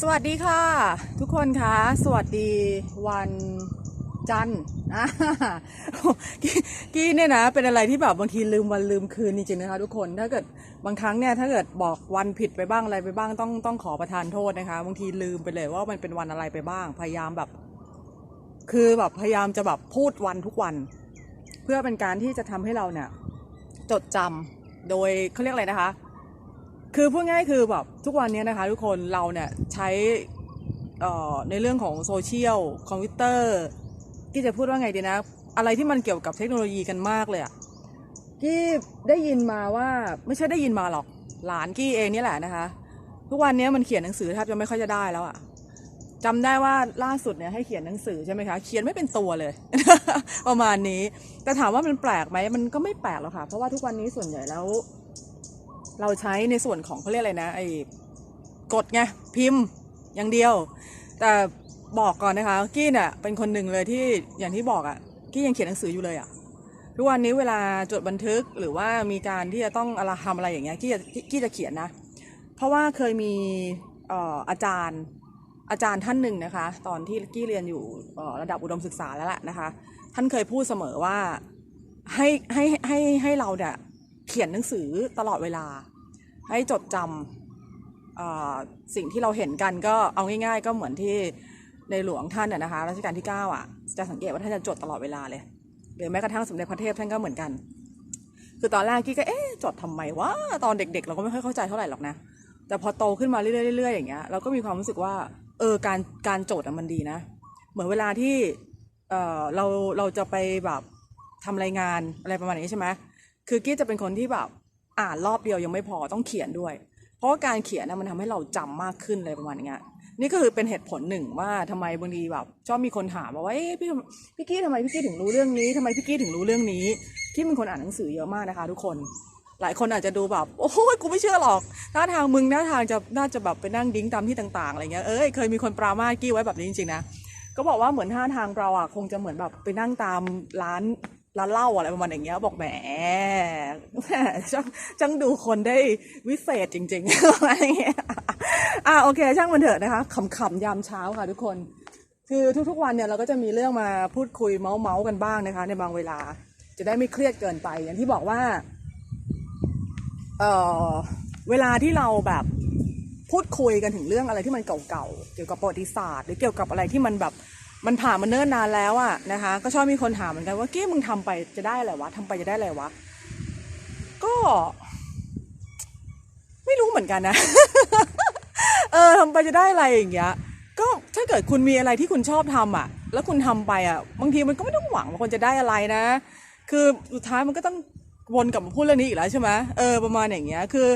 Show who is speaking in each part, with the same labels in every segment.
Speaker 1: สวัสดีค่ะ ทุกคนคะสวัสดีวันจันทร์กี้เนี่ยนะเป็นอะไรที่แบบบางทีลืมวันลืมคืนจริงๆนะคะ ทุกคนถ้าเกิดบางครั้งเนี่ยถ้าเกิดบอกวันผิดไปบ้างอะไรไปบ้างต้องต้องขอประทานโทษนะคะ บางทีลืมไปเลยว่ามันเป็นวันอะไรไปบ้าง พยายามแบบ คือแบบพยายามจะแบบพูดวันทุกวัน เพื่อเป็นการที่จะทำให้เราเนี่ย จดจำโดยเขาเรียกอะไรนะคะ คือพูดง่ายคือแบบทุกวันนี้นะคะ ทุกคนเราเนี่ยใช้ในเรื่องของโซเชียลคอมพิวเตอร์กี้จะพูดว่าไงดีนะ อะไรที่มันเกี่ยวกับเทคโนโลยีกันมากเลยอะกี้ได้ยินมาว่าไม่ใช่ได้ยินมาหรอกหลานกี้เองนี่แหละนะคะ ทุกวันนี้มันเขียนหนังสือแทบจะไม่ค่อยจะได้แล้วอะจำได้ว่าล่าสุดเนี่ยให้เขียนหนังสือใช่ไหมคะเขียนไม่เป็นตัวเลย ประมาณนี้ แต่ถามว่ามันแปลกไหมมันก็ไม่แปลกหรอกค่ะ เพราะว่าทุกวันนี้ส่วนใหญ่แล้ว เราใช้ในส่วนของเขาเรียกอะไรนะไอ้กดไงพิมพ์อย่างเดียว แต่บอกก่อนนะคะกี้เนี่ยเป็นคนหนึ่งเลยที่อย่างที่บอกอะ่ะกี้ยังเขียนหนังสืออยู่เลยอะ่ะทุกวันนี้เวลาจดบันทึกหรือว่ามีการที่จะต้องอะไรทำอะไรอย่างเงี้ยกี้จะกี้จะเขียนนะ เพราะว่าเคยมีเอ่ออาจารย์อาจารย์ท่านหนึ่งนะคะ ตอนที่กี้เรียนอยู่ระดับอุดมศึกษาแล้วแหละนะคะ ท่านเคยพูดเสมอว่าให้ให้ให้ให้เราเนี่ย เขียนหนังสือตลอดเวลา ให้จดจำสิ่งที่เราเห็นกันก็เอาง่ายๆ ก็เหมือนที่ในหลวงท่านน่ะนะคะรัชกาลที่ 9 อะ จะสังเกตว่าท่านจะจดตลอดเวลาเลยหรือแม้กระทั่งสมเด็จพระเทพท่านก็เหมือนกัน คือตอนแรกกี้ก็เอ๊ะจดทำไมวะตอนเด็กๆ เราก็ไม่ค่อยเข้าใจเท่าไหร่หรอกนะ แต่พอโตขึ้นมาเรื่อยๆอยๆอย่างเงี้ยเราก็มีความรู้สึกว่าเออการการจทย์อะมันดีนะ เหมือนเวลาที่เออเราเราจะไปแบบทำรายงานอะไรประมาณนี้ใช่ไหม คือกี้จะเป็นคนที่แบบอ่านรอบเดียวยังไม่พอต้องเขียนด้วย เพราะการเขียนนะมันทำให้เราจำมากขึ้นอะไรประมาณนี้นี่ก็คือเป็นเหตุผลหนึ่งว่าทำไมบางทีแบบชอบมีคนถามว่าเอ้พี่พี่กี้ทำไมพี่กี้ถึงรู้เรื่องนี้ทำไมพี่กี้ถึงรู้เรื่องนี้กี้เป็นคนอ่านหนังสือเยอะมากนะคะ ทุกคน หลายคนอาจจะดูแบบโอ้ยกูไม่เชื่อหรอกท่าทางมึงท่าทางจะน่าจะแบบไปนั่งดิ้งตามที่ต่างๆอะไรเงี้ยเอ้ยเคยมีคนปรามาสกี้ไว้แบบนี้จริงๆนะก็บอกว่าเหมือนท่าทางเราอะคงจะเหมือนแบบไปนั่งตามร้าน ร้านเหล้าอะไรประมาณอย่างเงี้ยบอกแหมช่างช่างดูคนได้วิเศษจริงๆอะไรเงี้ยอะโอเค ช่างมันเถอะนะคะขำๆยามเช้าค่ะทุกคน คือทุกๆวันเนี่ยเราก็จะมีเรื่องมาพูดคุยเมาส์เมาส์กันบ้างนะคะ ในบางเวลาจะได้ไม่เครียดเกินไป อย่างที่บอกว่าเออเวลาที่เราแบบพูดคุยกันถึงเรื่องอะไรที่มันเก่าๆเกี่ยวกับประวัติศาสตร์ หรือเกี่ยวกับอะไรที่มันแบบ มันผ่านมาเนิ่นนานแล้วอะนะคะ ก็ชอบมีคนถามเหมือนกันว่าเก้มึงทำไปจะได้อะไรวะทำไปจะได้อะไรวะ ก็ ไม่รู้เหมือนกันนะ เออทำไปจะได้อะไรอย่างเงี้ย ก็ถ้าเกิดคุณมีอะไรที่คุณชอบทำอะ แล้วคุณทำไปอะ บางทีมันก็ไม่ต้องหวังว่าคนจะได้อะไรนะ คือสุดท้ายมันก็ต้องวนกลับมาพูดเรื่องนี้อีกแล้วใช่ไหมเออประมาณอย่างเงี้ย คือ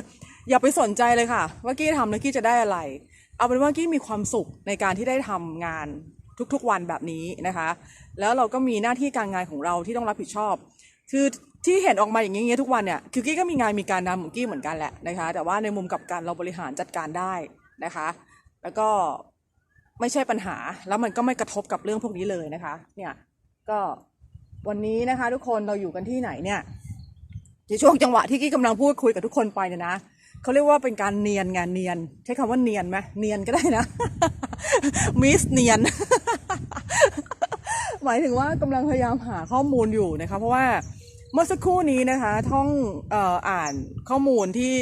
Speaker 1: อย่าไปสนใจเลยค่ะ ว่ากี้ทำแล้วกี้จะได้อะไร เอาเป็นว่ากี้มีความสุขในการที่ได้ทำงาน ทุกๆวันแบบนี้นะคะ แล้วเราก็มีหน้าที่การงานของเราที่ต้องรับผิดชอบ คือที่เห็นออกมาอย่างเงี้ยทุกวันเนี่ยคือกี้ก็มีงานมีการนำของกี้เหมือนกันแหละนะคะ แต่ว่าในมุมกับการเราบริหารจัดการได้นะคะ แล้วก็ไม่ใช่ปัญหาแล้วมันก็ไม่กระทบกับเรื่องพวกนี้เลยนะคะ เนี่ยก็วันนี้นะคะ ทุกคนเราอยู่กันที่ไหนเนี่ยในช่วงจังหวะที่กี้กำลังพูดคุยกับทุกคนไปเนี่ยนะ เขาเรียกว่าเป็นการเนียนงานเนียน ใช้คำว่าเนียนไหมเนียนก็ได้นะมิสเนียน หมายถึงว่ากำลังพยายามหาข้อมูลอยู่นะคะ เพราะว่าเมื่อสักครู่นี้นะคะ ท่องอ่ออ่านข้อมูลที่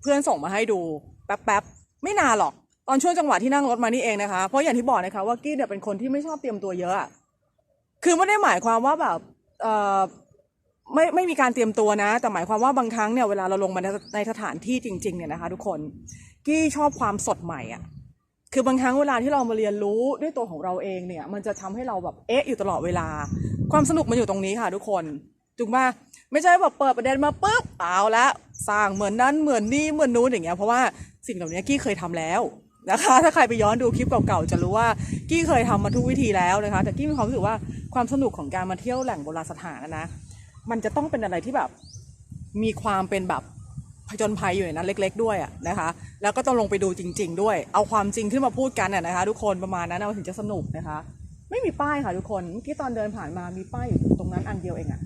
Speaker 1: เพื่อนส่งมาให้ดูแป๊บๆไม่นานหรอก ตอนช่วงจังหวะที่นั่งรถมานี่เองนะคะ เพราะอย่างที่บอกนะคะว่ากี้เนี่ยเป็นคนที่ไม่ชอบเตรียมตัวเยอะ คือไม่ได้หมายความว่าแบบ ไม่ไม่มีการเตรียมตัวนะ แต่หมายความว่าบางครั้งเนี่ยเวลาเราลงมาในในสถานที่จริง ๆเนี่ยนะคะ ทุกคนกี้ชอบความสดใหม่อะคือบางครั้งเวลาที่เรามาเรียนรู้ด้วยตัวของเราเองเนี่ย มันจะทำให้เราแบบเอ๊ะอยู่ตลอดเวลา ความสนุกมันอยู่ตรงนี้ค่ะ ทุกคนถูกไหมไม่ใช่แบบเปิดประเด็นมาปุ๊บเอาละสร้างเหมือนนั้นเหมือนนี่เหมือนนู้นอย่างเงี้ยเพราะว่าสิ่งเหล่านี้กี้เคยทำแล้วนะคะ ถ้าใครไปย้อนดูคลิปเก่าๆจะรู้ว่ากี้เคยทำมาทุกวิธีแล้วนะคะ แต่กี้มีความรู้สึกว่าความสนุกของการมาเที่ยวแหล่งโบราณสถานนะ มันจะต้องเป็นอะไรที่แบบมีความเป็นแบบผจญภัยอยู่ในนั้นเล็ก ๆ ด้วยอะนะคะ แล้วก็ต้องลงไปดูจริง ๆ ด้วย เอาความจริงขึ้นมาพูดกันอะนะคะ ทุกคนประมาณนั้นนะมันถึงจะสนุกนะคะ ไม่มีป้ายค่ะทุกคนเมื่อกี้ตอนเดินผ่านมามีป้ายอยู่ตรงนั้นอันเดียวเองอะ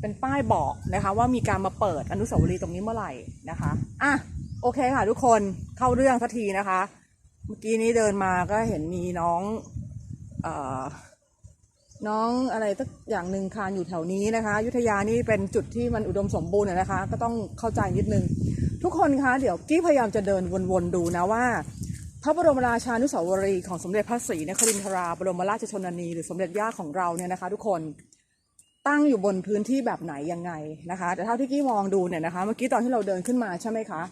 Speaker 1: เป็นป้ายบอกนะคะ ว่ามีการมาเปิดอนุสาวรีย์ตรงนี้เมื่อไหร่นะคะอะโอเคค่ะ ทุกคนเข้าเรื่องสักทีนะคะ เมื่อกี้นี้เดินมาก็เห็นมีน้อง เอ่อ น้องอะไรสักอย่างหนึ่งคานอยู่แถวนี้นะคะ ยุทธยานี่เป็นจุดที่มันอุดมสมบูรณ์นะคะ ก็ต้องเข้าใจนิดนึง ทุกคนคะเดี๋ยวกี้พยายามจะเดินวนๆดูนะว่า พระบรมราชานุสาวรีย์ของสมเด็จพระศรีนครินทราบรมราชชนนีหรือสมเด็จย่าของเราเนี่ยนะคะ ทุกคนตั้งอยู่บนพื้นที่แบบไหนยังไงนะคะ แต่เท่าที่กี้มองดูเนี่ยนะคะ เมื่อกี้ตอนที่เราเดินขึ้นมาใช่ไหมคะ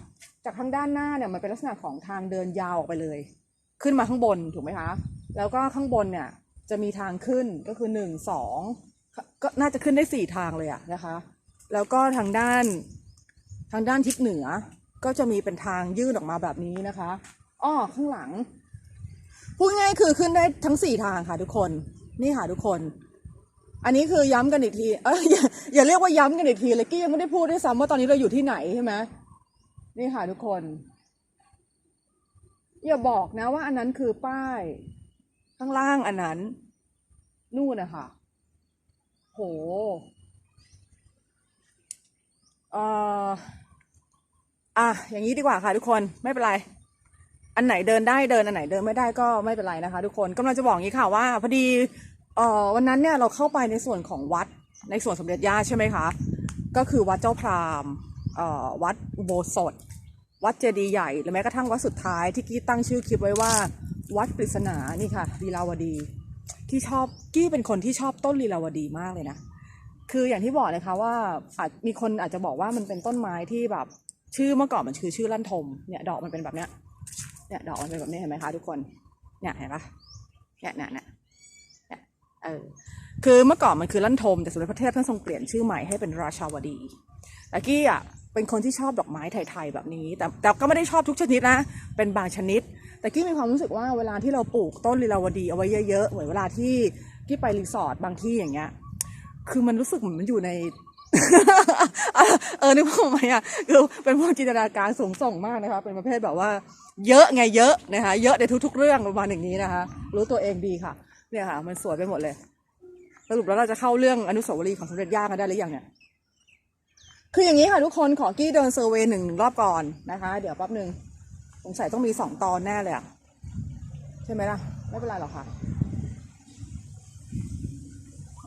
Speaker 1: จากทางด้านหน้าเนี่ยมันเป็นลักษณะของทางเดินยาวออกไปเลย ขึ้นมาข้างบนถูกไหมคะ แล้วก็ข้างบนเนี่ย จะมีทางขึ้นก็คือหนึ่งสองก็น่าจะขึ้นได้สี่ทางเลยอะนะคะ แล้วก็ทางด้านทางด้านทิศเหนือก็จะมีเป็นทางยื่นออกมาแบบนี้นะคะอ้อข้างหลังพูดง่ายคือขึ้นได้ทั้งสี่ทางค่ะทุกคนนี่ค่ะทุกคน อันนี้คือย้ำกันอีกทีเอออย่าอย่าเรียกว่าย้ำกันอีกทีเลยกี้ยังไม่ได้พูดด้วยซ้ำว่าตอนนี้เราอยู่ที่ไหนใช่ไหมนี่ค่ะทุกคน อย่าบอกนะว่าอันนั้นคือป้าย ข้างล่างอันนั้น นู่นนะคะโหเอ่ออะอย่างนี้ดีกว่าค่ะทุกคนไม่เป็นไร อันไหนเดินได้เดินอันไหนเดินไม่ได้ก็ไม่เป็นไรนะคะ ทุกคนกำลังจะบอกงี้ค่ะว่าพอดีเอ่อวันนั้นเนี่ยเราเข้าไปในส่วนของวัดในส่วนสมเด็จย่าใช่ไหมคะ ก็คือวัดเจ้าพรามเอ่อวัดอุโบสถ วัดเจดีย์ใหญ่หรือแม้กระทั่งวัดสุดท้ายที่กี้ตั้งชื่อคลิปไว้ว่า วัดปริศนานี่ค่ะลีลาวดี ที่ชอบกี้เป็นคนที่ชอบต้นลีลาวดีมากเลยนะคืออย่างที่บอกเลยค่ะว่าอาจมีคนอาจจะบอกว่ามันเป็นต้นไม้ที่แบบ ชื่อเมื่อก่อนมันคือชื่อลั่นทมเนี่ยดอกมันเป็นแบบเนี้ยเนี่ยดอกมันเป็นแบบนี้เห็นไหมคะทุกคนเนี่ยเห็นปะเนี่ยเนี่ยเนี่ยเนี่ย เออคือเมื่อก่อนมันคือลั่นทมแต่สมเด็จพระเทพท่านทรงเปลี่ยนชื่อใหม่ให้เป็นราชาวดีแต่กี้อะเป็นคนที่ชอบดอกไม้ไทยๆแบบนี้ แต่แต่ก็ไม่ได้ชอบทุกชนิดนะ เป็นบางชนิด แต่กี้มีความรู้สึกว่าเวลาที่เราปลูกต้นลีลาวดีเอาไว้เยอะๆเหมือนเวลาที่กี้ไปรีสอร์ทบางที่อย่างเงี้ย คือมันรู้สึกเหมือนมันอยู่ในเออนึกภาพไหมอะคือเป็นพวกจินตนาการสูงส่งมากนะคะเป็นประเภทแบบว่า เยอะไงเยอะนะคะเยอะในทุกๆเรื่องประมาณอย่างนี้นะคะ รู้ตัวเองดีค่ะ เนี่ยค่ะ มันสวยไปหมดเลยสรุปแล้วเราจะเข้าเรื่องอนุสาวรีย์ของสมเด็จย่ากันได้หรือยังเนี่ย คืออย่างนี้ค่ะทุกคนขอกี้เดินเซอร์เวย์หนึ่งรอบก่อนนะคะ เดี๋ยวแป๊บหนึ่งสงสัยต้องมีสองตอนแน่เลยอะใช่ไหมล่ะ ไม่เป็นไรหรอกค่ะ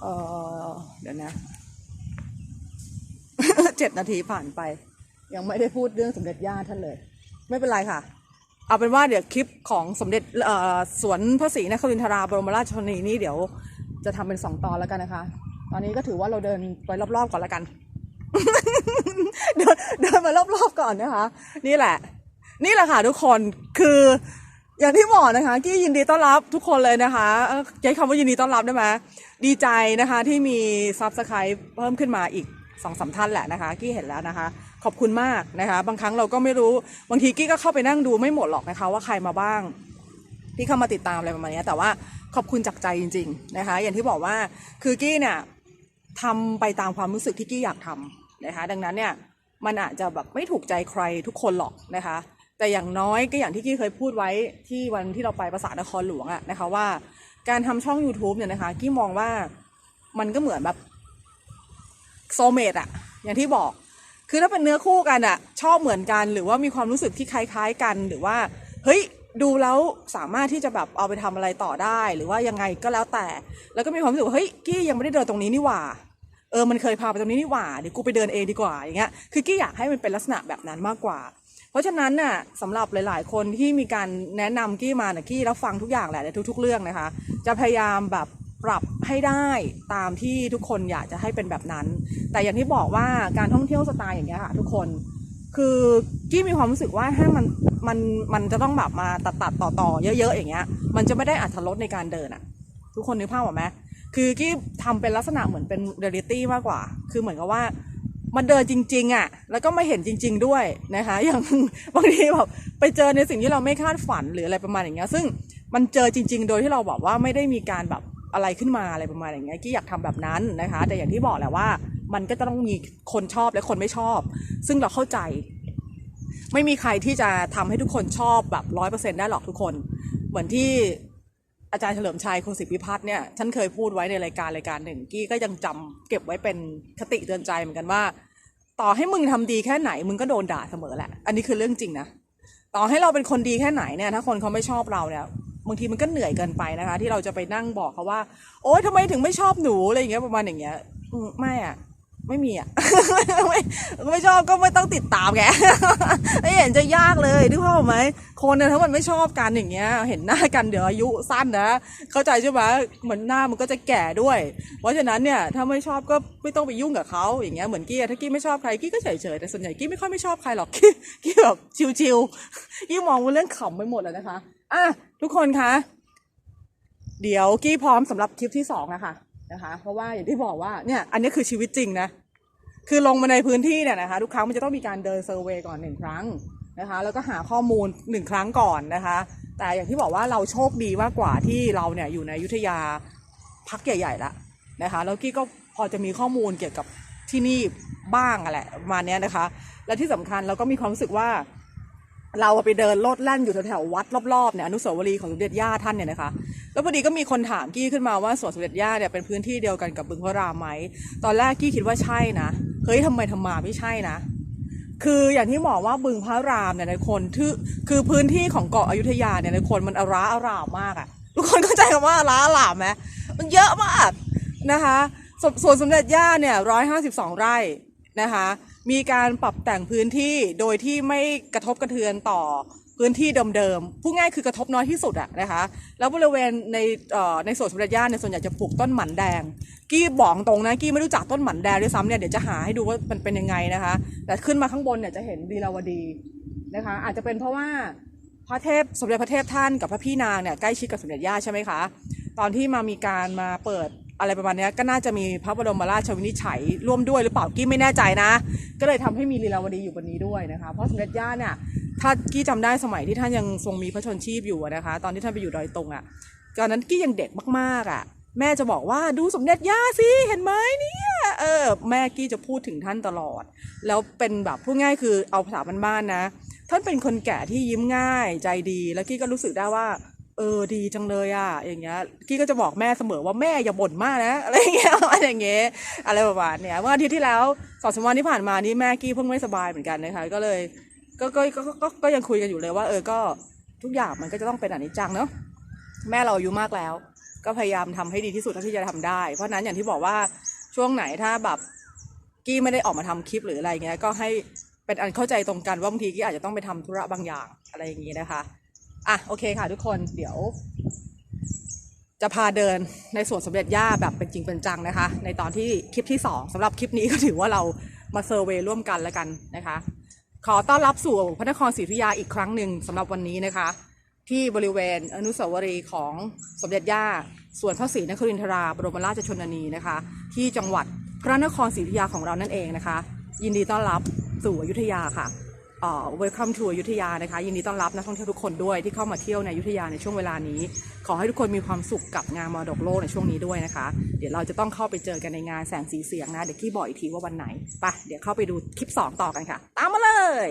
Speaker 1: เออเดี๋ยวนะเจ็ดนาทีผ่านไป ยังไม่ได้พูดเรื่องสมเด็จย่าท่านเลย ไม่เป็นไรค่ะ เอาเป็นว่าเดี๋ยวคลิปของสมเด็จสวนพระศรีนครินทราบรมราชชนนีนี่เดี๋ยวจะทำเป็นสองตอนแล้วกันนะคะ ตอนนี้ก็ถือว่าเราเดินไปรอบๆก่อนแล้วกัน เดินเดินมารอบๆก่อนนะคะ นี่แหละ นี่แหละค่ะทุกคนคืออย่างที่บอกนะคะกี้ยินดีต้อนรับทุกคนเลยนะคะใช้คำว่ายินดีต้อนรับได้ไหมดีใจนะคะที่มีซับสไคร b ์เพิ่มขึ้นมาอีกสองสามท่านแหละนะคะกี้เห็นแล้วนะคะ ขอบคุณมากนะคะ บางครั้งเราก็ไม่รู้บางทีกี้ก็เข้าไปนั่งดูไม่หมดหรอกนะคะ ว่าใครมาบ้าง ที่เข้ามาติดตามอะไรประมาณนี้แต่ว่าขอบคุณจากใจจริง ๆนะคะ อย่างที่บอกว่าคือกี้เนี่ยทำไปตามความรู้สึกที่กี้อยากทำนะคะ ดังนั้นเนี่ยมันอาจจะแบบไม่ถูกใจใครทุกคนหรอกนะคะ แต่อย่างน้อยก็อย่างที่กี้เคยพูดไว้ที่วันที่เราไปประสาทนครหลวงอะนะคะว่าการทำช่อง YouTube เนี่ยนะคะ กี้มองว่ามันก็เหมือนแบบโซเมตอะอย่างที่บอก คือถ้าเป็นเนื้อคู่กันอะชอบเหมือนกัน หรือว่ามีความรู้สึกที่คล้าย ๆ กันหรือว่า เฮ้ยดูแล้วสามารถที่จะแบบเอาไปทำอะไรต่อได้ หรือว่ายังไงก็แล้วแต่ แล้วก็มีความรู้สึกเฮ้ยกี้ยังไม่ได้เดินตรงนี้นี่หว่าเออมันเคยพาไปตรงนี้นี่หว่าเดี๋ยวกูไปเดินเองดีกว่าอย่างเงี้ยคือกี้อยากให้มันเป็นลักษณะแบบนั้นมากกว่า เพราะฉะนั้นน่ะสำหรับหลาย ๆ คนที่มีการแนะนำกี้มาเนี่ยกี้รับฟังทุกอย่างแหละในทุก ๆ เรื่องนะคะ จะพยายามแบบ ปรับให้ได้ตามที่ทุกคนอยากจะให้เป็นแบบนั้น แต่อย่างที่บอกว่าการท่องเที่ยวสไตล์อย่างเงี้ยค่ะทุกคน คือกี้มีความรู้สึกว่าถ้ามันมันมันจะต้องแบบมาตัดตัดต่อต่อเยอะ ๆ อย่างเงี้ย มันจะไม่ได้อัตรสในการเดินอะทุกคนนึกภาพออกไหมคือกี้ทำเป็นลักษณะเหมือนเป็นเรียลิตี้มากกว่า คือเหมือนกับว่ามันเดินจริง ๆอะแล้วก็ม่เห็นจริง ๆ ด้วยนะคะ อย่างบางทีแบบไปเจอในสิ่งที่เราไม่คาดฝันหรืออะไรประมาณอย่างเงี้ย ซึ่งมันเจอจริง ๆ โดยที่เราบอกว่าไม่ได้มีการแบบ อะไรขึ้นมาอะไรประมาณอย่างเงี้ยกี้อยากทำแบบนั้นนะคะ แต่อย่างที่บอกแหละว่า มันก็จะต้องมีคนชอบและคนไม่ชอบ ซึ่งเราเข้าใจ ไม่มีใครที่จะทำให้ทุกคนชอบแบบร้อยเปอร์เซ็นได้หรอกทุกคน เหมือนที่อาจารย์เฉลิมชัยคสิทธิพิพัฒน์เนี่ยฉันเคยพูดไว้ในรายการรายการหนึ่งกี้ก็ยังจำเก็บไว้เป็นคติเตือนใจเหมือนกันว่า ต่อให้มึงทำดีแค่ไหน มึงก็โดนด่าเสมอแหละ อันนี้คือเรื่องจริงนะต่อให้เราเป็นคนดีแค่ไหนเนี่ยถ้าคนเขาไม่ชอบเราเนี่ย บางทีมันก็เหนื่อยเกินไปนะคะ ที่เราจะไปนั่งบอกเขาว่า โอ๊ยทำไมถึงไม่ชอบหนูอะไรอย่างเงี้ยประมาณอย่างเงี้ยไม่อะไม่มีอะไม่ไม่ชอบก็ไม่ต้องติดตามแกไม่เห็นจะยากเลยนึกภาพออไหมคนเนี่ยถ้ามันไม่ชอบกันอย่างเงี้ย เห็นหน้ากันเดี๋ยวอายุสั้นนะเข้าใจใช่ไหมเหมือนหน้ามันก็จะแก่ด้วย เพราะฉะนั้นเนี่ยถ้าไม่ชอบก็ไม่ต้องไปยุ่งกับเขาอย่างเงี้ยเหมือนกี้ถ้ากี้ไม่ชอบใครกี้ก็เฉยๆแต่ส่วนใหญ่กี้ไม่ค่อยไม่ชอบใครหรอกกี้กี้แบบชิวๆกี้มองว่าเรื่องขำไปหมดแล้วนะคะ อะทุกคนคะ เดี๋ยวกี้พร้อมสำหรับคลิปที่สองนะคะนะคะ เพราะว่าอย่างที่บอกว่าเนี่ย อันนี้คือชีวิตจริงนะ คือลงมาในพื้นที่เนี่ยนะคะ ทุกครั้งมันจะต้องมีการเดินเซอร์เวยก่อนหนึ่งครั้งนะคะ แล้วก็หาข้อมูลหนึ่งครั้งก่อนนะคะ แต่อย่างที่บอกว่าเราโชคดีมากกว่าที่เราเนี่ยอยู่ในยุทธยาพักใหญ่ๆละนะคะ แล้วกี้ก็พอจะมีข้อมูลเกี่ยวกับที่นี่บ้างอะแหละประมาณเนี้ยนะคะ และที่สำคัญเราก็มีความรู้สึกว่า เราไปเดินโลดแล่นอยู่แถวๆวัดรอบๆเนี่ยอนุสาวรีย์ของสมเด็จย่าท่านเนี่ยนะคะแล้วพอดีก็มีคนถามกี้ขึ้นมาว่าสวนสมเด็จย่าเนี่ยเป็นพื้นที่เดียวกันกับบึงพระรามไหมตอนแรกกี้คิดว่าใช่นะเฮ้ยทำไมทำมาไม่ใช่นะ คืออย่างที่บอกว่าบึงพระรามเนี่ยในคนที่คือพื้นที่ของเกาะอยุธยาเนี่ยในคนมันอาราอารามมากอะทุกคนเข้าใจคำว่าอาราอารามไหมมันเยอะมากนะคะสส่วนสมเด็จย่าเนี่ยร้อยห้าสิบสองไร่นะคะ มีการปรับแต่งพื้นที่โดยที่ไม่กระทบกระเทือนต่อพื้นที่เดิมๆ พูดง่ายคือกระทบน้อยที่สุดอะนะคะ แล้วบริเวณในในสวนสมเด็จย่าเนี่ยส่วนใหญ่จะปลูกต้นหมันแดง กี้บอกตรงนะ กี้ไม่รู้จักต้นหมันแดงด้วยซ้ำเนี่ยเดี๋ยวจะหาให้ดูว่ามันเป็นยังไงนะคะ แต่ขึ้นมาข้างบนเนี่ยจะเห็นลีลาวดีนะคะ อาจจะเป็นเพราะว่าพระเทพสมเด็จพระเทพท่านกับพระพี่นางเนี่ยใกล้ชิดกับสมเด็จย่าใช่ไหมคะ ตอนที่มามีการมาเปิด อะไรประมาณนี้ก็น่าจะมีพระบรมราชวินิจฉัยร่วมด้วยหรือเปล่ากี้ไม่แน่ใจนะ ก็เลยทำให้มีลีลาวดีอยู่บนนี้ด้วยนะคะ เพราะสมเด็จย่าเนี่ยถ้ากี้จำได้สมัยที่ท่านยังทรงมีพระชนชีพอยู่นะคะ ตอนที่ท่านไปอยู่ดอยตุงอะตอนนั้นกี้ยังเด็กมากๆอะ แม่จะบอกว่าดูสมเด็จย่าสิเห็นไหมเนี่ยเออแม่กี้จะพูดถึงท่านตลอด แล้วเป็นแบบพูดง่ายคือเอาภาษาบ้านๆนะ ท่านเป็นคนแก่ที่ยิ้มง่ายใจดี แล้วกี้ก็รู้สึกได้ว่า เออดีจังเลยอะอย่างเงี้ยกี้ก็จะบอกแม่เสมอว่าแม่อย่าบ่นมากนะอะไรเงี้ยอะไรอย่างเงี้ยอะไรประมาณเนี้ยเมื่ออาทิตย์ที่แล้วสองสามวันที่ผ่านมานี่แม่กี้เพิ่งไม่สบายเหมือนกันนะคะก็เลยก็ก็ก็ก็ก็ยังคุยกันอยู่เลยว่า เออก็ทุกอย่างมันก็จะต้องเป็นอนิจจังเนาะแม่เราอายุมากแล้ว ก็พยายามทำให้ดีที่สุดเท่าที่จะทำได้ เพราะนั้นอย่างที่บอกว่าช่วงไหนถ้าแบบกี้ไม่ได้ออกมาทำคลิปหรืออะไรเงี้ยก็ให้เป็นอันเข้าใจตรงกันว่าบางทีกี้อาจจะต้องไปทำธุระบางอย่างอะไรอย่างงี้นะคะ อะโอเคค่ะทุกคนเดี๋ยว จะพาเดินในสวนสมเด็จย่าแบบเป็นจริงเป็นจังนะคะ ในตอนที่คลิปที่ 2สำหรับคลิปนี้ก็ถือว่าเรามาเซอร์เวย์ร่วมกันแล้วกันนะคะ ขอต้อนรับสู่พระนครศรีอยุธยาอีกครั้งหนึ่งสำหรับวันนี้นะคะ ที่บริเวณอนุสาวรีย์ของสมเด็จย่าสวนพระศรีนครินทราบรมราชชนนีนะคะ ที่จังหวัดพระนครศรีอยุธยาของเรานั่นเองนะคะ ยินดีต้อนรับสู่อยุธยาค่ะ welcome to อยุธยานะคะ ยินดีต้อนรับนักท่องเที่ยวทุกคนด้วยที่เข้ามาเที่ยวในอยุธยาในช่วงเวลานี้ ขอให้ทุกคนมีความสุขกับงานมรดกโลกในช่วงนี้ด้วยนะคะ เดี๋ยวเราจะต้องเข้าไปเจอกันในงานแสงสีเสียงนะ เดี๋ยวกี้บอกอีกทีว่าวันไหนไปเดี๋ยวเข้าไปดูคลิป 2 ต่อกันค่ะ ตามมาเลย